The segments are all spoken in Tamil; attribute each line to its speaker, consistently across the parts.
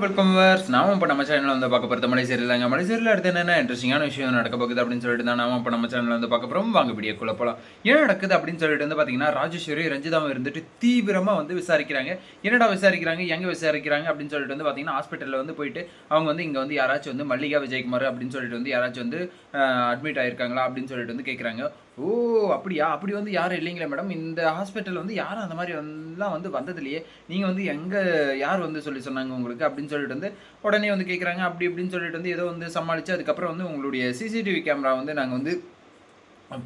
Speaker 1: வெல்கம் வர்ஸ் நாம இப்போ நம்ம சேனலில் வந்து பார்க்க போகிறது மலை சரியில்லைங்க மலை சரியில் அடுத்து என்னென்ன இன்ட்ரெஸ்டிங்கான விஷயம் நடக்க போகுது அப்படின்னு சொல்லிட்டு தான் நாம இப்போ நம்ம சேனலில் வந்து பார்க்க போகிறோம் வாங்க வீடியோக்குள்ள போகலாம் என்ன நடக்குது அப்படின்னு சொல்லிட்டு வந்து பார்த்தீங்கன்னா ராஜேஸ்வரி ரஞ்சிதாவும் இருந்துட்டு தீவிரமாக வந்து விசாரிக்கிறாங்க. என்னடா விசாரிக்கிறாங்க? எங்கே விசாரிக்கிறாங்க? அப்படின்னு சொல்லிட்டு வந்து பார்த்தீங்கன்னா ஹாஸ்பிட்டலில் வந்து போயிட்டு அவங்க வந்து இங்கே வந்து யாராச்சும் வந்து மல்லிகா விஜயகுமார் அப்படின்னு சொல்லிட்டு வந்து யாராச்சும் வந்து அட்மிட் ஆயிருக்காங்களா அப்படின்னு சொல்லிட்டு வந்து கேட்குறாங்க ஓ அப்படியா? அப்படி வந்து யாரும் இல்லைங்களே மேடம் இந்த ஹாஸ்பிட்டல் வந்து யாரும் அந்த மாதிரி எல்லாம் வந்து வந்ததுலையே நீங்கள் வந்து எங்கே யார் வந்து சொல்லி சொன்னாங்க உங்களுக்கு? அப்படின்னு சொல்லிட்டு வந்து உடனே வந்து கேட்குறாங்க அப்படி இப்படின்னு சொல்லிட்டு வந்து ஏதோ வந்து சமாளித்து அதுக்கப்புறம் வந்து உங்களுடைய சிசிடிவி கேமரா வந்து நாங்கள் வந்து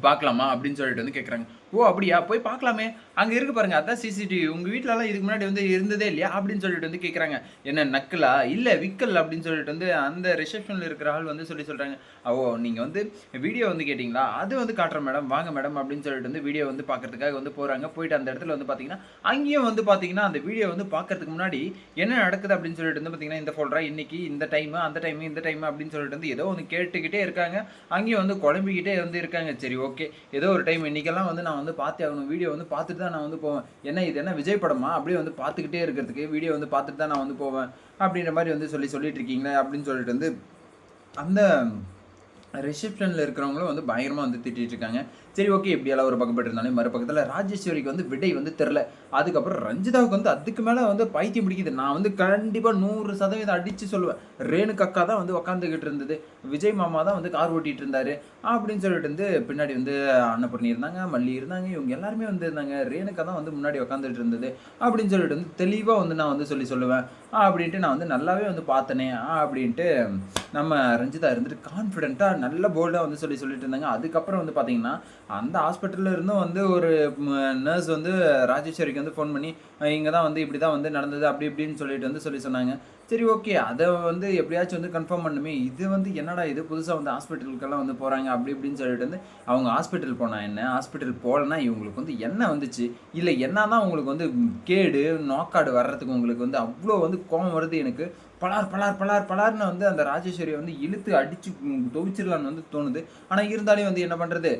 Speaker 1: பார்க்கலாமா அப்படின்னு சொல்லிட்டு வந்து கேட்குறாங்க ஓ அப்படியா? போய் பார்க்கலாமே. அங்கே இருக்கு பாருங்க அதான் சிசிடிவி உங்கள் வீட்டிலலாம் இதுக்கு முன்னாடி வந்து இருந்ததே இல்லையா? அப்படின்னு சொல்லிட்டு வந்து கேட்குறாங்க என்ன நக்கலா? இல்லை விக்கல் அப்படின்னு சொல்லிட்டு வந்து அந்த ரிசப்ஷனில் இருக்கிற ஆள் வந்து சொல்லி சொல்கிறாங்க ஓ நீங்கள் வந்து வீடியோ வந்து கேட்டிங்களா? அது வந்து காட்டுறோம் மேடம் வாங்க மேடம் அப்படின்னு சொல்லிட்டு வந்து வீடியோ வந்து பார்க்கறதுக்காக வந்து போகிறாங்க போயிட்டு அந்த இடத்துல வந்து பார்த்தீங்கன்னா அங்கேயும் வந்து பார்த்தீங்கன்னா அந்த வீடியோ வந்து பார்க்கறதுக்கு முன்னாடி என்ன நடக்குது அப்படின்னு சொல்லிட்டு வந்து பார்த்தீங்கன்னா இந்த ஃபோல்டரா இன்னைக்கு இந்த டைம் அந்த டைம் இந்த டைம் அப்படின்னு சொல்லிட்டு வந்து ஏதோ வந்து கேட்டுக்கிட்டே இருக்காங்க. அங்கேயும் வந்து குழம்பிக்கிட்டே வந்து இருக்காங்க. சரி ஓகே. ஏதோ ஒரு டைம் இன்னைக்கெல்லாம் வந்து நான் வந்து பார்த்தே ஆகணும். வீடியோ வந்து பார்த்துட்டு தான் நான் வந்து போவேன். என்ன இது என்ன விஜய் படமா? அப்படியே வந்து பார்த்துக்கிட்டே இருக்கிறதுக்கு வீடியோ வந்து பார்த்துட்டு தான் நான் வந்து போவேன். அப்படின்ற மாதிரி வந்து சொல்லி சொல்லிட்டு இருக்கீங்களே அப்படின்னு சொல்லிட்டு வந்து அந்த ரிசப்ஷனில் இருக்கிறவங்களும் வந்து பயங்கரமாக வந்து திட்டிகிட்டு இருக்காங்க. சரி ஓகே எப்படியெல்லாம் ஒரு பக்கம் இருந்தாலும் மறுபக்கத்தில் ராஜேஸ்வரிக்கு வந்து விடை வந்து தெரில அதுக்கப்புறம் ரஞ்சிதாவுக்கு வந்து அதுக்கு மேலே வந்து பைத்தியம் பிடிக்குது. நான் வந்து கண்டிப்பாக நூறு சதவீதம் அடித்து சொல்லுவேன். ரேணுக்கு அக்கா தான் வந்து உக்காந்துக்கிட்டு இருந்தது. விஜய் மாமா தான் வந்து கார் ஓட்டிகிட்டு இருந்தாரு. அப்படின்னு சொல்லிட்டு வந்து பின்னாடி வந்து அன்னபூர்ணி இருந்தாங்க மல்லி இருந்தாங்க இவங்க எல்லாருமே வந்து இருந்தாங்க. ரேணுக்கா தான் வந்து முன்னாடி உக்காந்துட்டு இருந்தது. அப்படின்னு சொல்லிட்டு வந்து தெளிவாக வந்து நான் வந்து சொல்லி சொல்லுவேன். அப்படின்ட்டு நான் வந்து நல்லாவே வந்து பார்த்தனே அப்படின்ட்டு நம்ம ரஞ்சிதா இருந்துட்டு கான்ஃபிடென்ட்டாக நல்ல போல்டாக வந்து சொல்லி சொல்லிட்டு இருந்தாங்க. அதுக்கப்புறம் வந்து பார்த்தீங்கன்னா அந்த ஹாஸ்பிட்டலில் இருந்தும் வந்து ஒரு நர்ஸ் வந்து ராஜேஸ்வரிக்கு வந்து ஃபோன் பண்ணி இங்கே தான் வந்து இப்படி தான் வந்து நடந்தது அப்படி இப்படின்னு சொல்லிட்டு வந்து சொல்லி சொன்னாங்க. சரி ஓகே அதை வந்து எப்படியாச்சும் வந்து கன்ஃபார்ம் பண்ணுமே. இது வந்து என்னடா இது? புதுசாக வந்து ஹாஸ்பிட்டலுக்கெல்லாம் வந்து போகிறாங்க அப்படி இப்படின்னு சொல்லிட்டு வந்து அவங்க ஹாஸ்பிட்டல் போனால் என்ன? ஹாஸ்பிட்டல் போகலன்னா இவங்களுக்கு வந்து என்ன வந்துச்சு? இல்லை என்ன தான் உங்களுக்கு வந்து கேடு நாக்காடு வர்றதுக்கு உங்களுக்கு வந்து அவ்வளோ வந்து கோபம் வருது எனக்கு. பலார் பலார் பலார் பலார்னு வந்து அந்த ராஜேஸ்வரியை வந்து இழுத்து அடித்து துவைச்சிடலான்னு வந்து தோணுது. ஆனால் இருந்தாலும் வந்து என்ன பண்ணுறது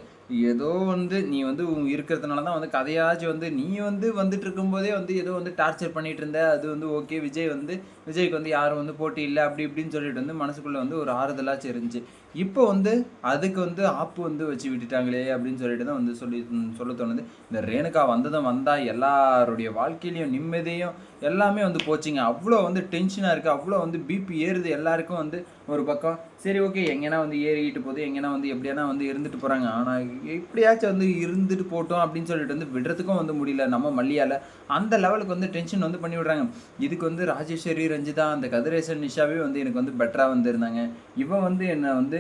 Speaker 1: ஏதோ வந்து நீ வந்து இருக்கிறதுனால தான் வந்து கதையாச்சும் வந்து நீ வந்து வந்துட்டு இருக்கும்போதே வந்து ஏதோ வந்து டார்ச்சர் பண்ணிட்டு இருந்த அது வந்து ஓகே விஜய் வந்து விஜய்க்கு வந்து யாரும் வந்து போட்டி இல்லை அப்படி இப்படின்னு சொல்லிட்டு வந்து மனசுக்குள்ளே வந்து ஒரு ஆறுதலாச்சும் இருந்துச்சு. இப்போ வந்து அதுக்கு வந்து ஆப்பு வந்து வச்சு விட்டுட்டாங்களே அப்படின்னு சொல்லிட்டு தான் வந்து சொல்லி சொல்ல தோணுது. இந்த ரேணுகா வந்ததும் வந்தால் எல்லாருடைய வாழ்க்கையிலையும் நிம்மதியும் எல்லாமே வந்து போச்சுங்க அவ்வளோ வந்து டென்ஷனாக இருக்குது அவ்வளோ வந்து பிபி ஏறுது. எல்லாருக்கும் வந்து ஒரு பக்கம். சரி ஓகே எங்கேனா வந்து ஏறிக்கிட்டு போகுது எங்கேனா வந்து எப்படியானா வந்து இருந்துட்டு போகிறாங்க ஆனால் எப்படியாச்சும் வந்து இருந்துட்டு போட்டோம் அப்படின்னு சொல்லிட்டு வந்து விடுறதுக்கும் வந்து முடியல. நம்ம மல்லியால் அந்த லெவலுக்கு வந்து டென்ஷன் வந்து பண்ணி விடுறாங்க. இதுக்கு வந்து ராஜேஸ்வரி ரஞ்சிதா அந்த கதிரேசன் நிஷாவே வந்து எனக்கு வந்து பெட்டராக வந்திருந்தாங்க இவன் வந்து என்னை வந்து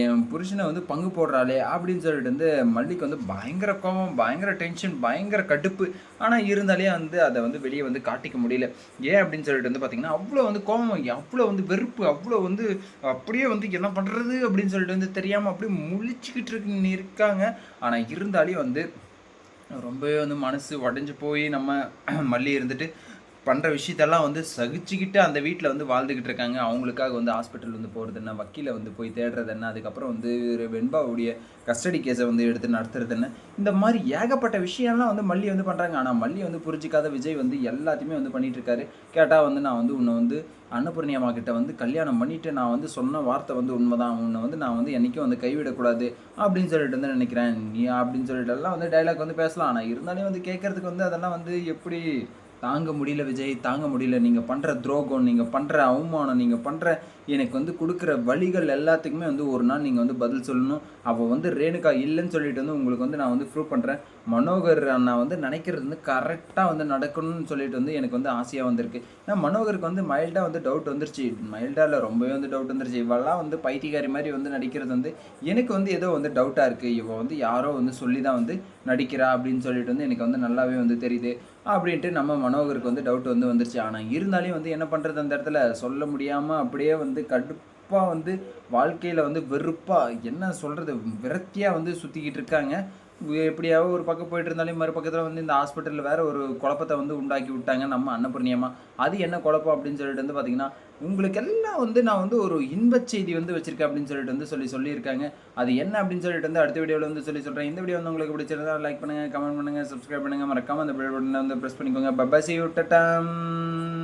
Speaker 1: என் புருஷனை வந்து பங்கு போடுறாளே அப்படின்னு சொல்லிட்டு வந்து மல்லிக்கு வந்து பயங்கர கோபம் பயங்கர டென்ஷன் பயங்கர கடுப்பு. ஆனால் இருந்தாலே வந்து அதை வந்து வெளியே வந்து காட்டிக்க முடியல. ஏன் அப்படின்னு சொல்லிட்டு வந்து பார்த்தீங்கன்னா அவ்வளோ வந்து கோபம் அவ்வளோ வந்து வெறுப்பு அவ்வளோ வந்து வந்து அப்படியே வந்து என்ன பண்ணுறது அப்படின்னு சொல்லிட்டு வந்து தெரியாமல் அப்படியே முழிச்சுக்கிட்டு இருக்கு இருக்காங்க. ஆனால் இருந்தாலே வந்து ரொம்பவே வந்து மனசு உடஞ்சி போய் நம்ம மல்லி இருந்துட்டு பண்ணுற விஷயத்தெல்லாம் வந்து சகிச்சுக்கிட்டு அந்த வீட்டில் வந்து வாழ்ந்துக்கிட்டு இருக்காங்க. அவங்களுக்காக வந்து ஹாஸ்பிட்டல் வந்து போகிறது என்ன? வக்கீலை வந்து போய் தேடுறது என்ன? அதுக்கப்புறம் வந்து வெண்பாவுடைய கஸ்டடி கேஸை வந்து எடுத்து நடத்துறது என்ன? இந்த மாதிரி ஏகப்பட்ட விஷயம்லாம் வந்து மல்லி வந்து பண்ணுறாங்க ஆனால் மல்லி வந்து புரிஞ்சிக்காத விஜய் வந்து எல்லாத்தையுமே வந்து பண்ணிகிட்டு இருக்காரு கேட்டால் வந்து நான் வந்து உன்னை வந்து அன்னபூர்ணி அம்மா கிட்ட வந்து கல்யாணம் பண்ணிவிட்டு நான் வந்து சொன்ன வார்த்தை வந்து உண்மைதான். உன்னை வந்து நான் வந்து என்றைக்கும் வந்து கைவிடக்கூடாது அப்படின்னு சொல்லிட்டு வந்து நினைக்கிறேன். நீ அப்படின்னு சொல்லிட்டு எல்லாம் வந்து டைலாக் வந்து பேசலாம். ஆனால் இருந்தாலும் வந்து கேட்குறதுக்கு வந்து அதெல்லாம் வந்து எப்படி தாங்க முடியல விஜய் தாங்க முடியல. நீங்கள் பண்ணுற துரோகம் நீங்கள் பண்ணுற அவமானம் நீங்கள் பண்ணுற எனக்கு வந்து கொடுக்குற வழிகள் எல்லாத்துக்குமே வந்து ஒரு நாள் நீங்கள் வந்து பதில் சொல்லணும். அவள் வந்து ரேணுகா இல்லைன்னு சொல்லிட்டு வந்து உங்களுக்கு வந்து நான் வந்து ப்ரூவ் பண்ணுறேன் மனோகர் அண்ணா வந்து நினைக்கிறது வந்து கரெக்டாக வந்து நடக்கணும்னு சொல்லிட்டு வந்து எனக்கு வந்து ஆசையாக வந்திருக்கு. ஏன்னா மனோகருக்கு வந்து மைல்டாக வந்து டவுட் வந்துருச்சு. மைல்டாக இல்லை ரொம்பவே வந்து டவுட் வந்துருச்சு. இவெல்லாம் வந்து பைத்தியகாரி மாதிரி வந்து நடிக்கிறது வந்து எனக்கு வந்து ஏதோ வந்து டவுட்டாக இருக்குது இவள் வந்து யாரோ வந்து சொல்லி தான் வந்து நடிக்கிறா அப்படின்னு சொல்லிட்டு வந்து எனக்கு வந்து நல்லாவே வந்து தெரியுது. அப்படின்ட்டு நம்ம மனோகருக்கு வந்து டவுட் வந்து வந்துருச்சு. ஆனால் இருந்தாலும் வந்து என்ன பண்ணுறது அந்த இடத்துல? சொல்ல முடியாமல் அப்படியே வந்து கடுப்பாக வந்து வாழ்க்கையில் வந்து வெறுப்பாக என்ன சொல்கிறது விரக்தியாக வந்து சுற்றிக்கிட்டு இருக்காங்க. எப்படியாவது ஒரு பக்கம் போயிட்டு இருந்தாலும் மறுபக்கத்தில் வந்து இந்த ஹாஸ்பிட்டலில் வேறு ஒரு குழப்பத்தை வந்து உண்டாக்கி விட்டாங்க நம்ம அன்னபூர்ணியம்மா. அது என்ன குழப்பம் அப்படின்னு சொல்லிட்டு வந்து பார்த்தீங்கன்னா உங்களுக்கெல்லாம் வந்து நான் வந்து ஒரு இன்பச் செய்தி வந்து வச்சுருக்கேன் அப்படின்னு சொல்லிட்டு வந்து சொல்லி சொல்லியிருக்காங்க. அது என்ன அப்படின்னு சொல்லிட்டு வந்து அடுத்த வீடியோவில் வந்து சொல்லி சொல்கிறேன் இந்த வீடியோ வந்து உங்களுக்கு பிடிச்சிருந்தா லைக் பண்ணுங்கள் கமெண்ட் பண்ணுங்கள் சப்ஸ்கிரைப் பண்ணுங்கள் மறக்காமல் அந்த பெல் பட்டனை வந்து ப்ரெஸ் பண்ணிக்கோங்க. பபாசி விட்டட்டம்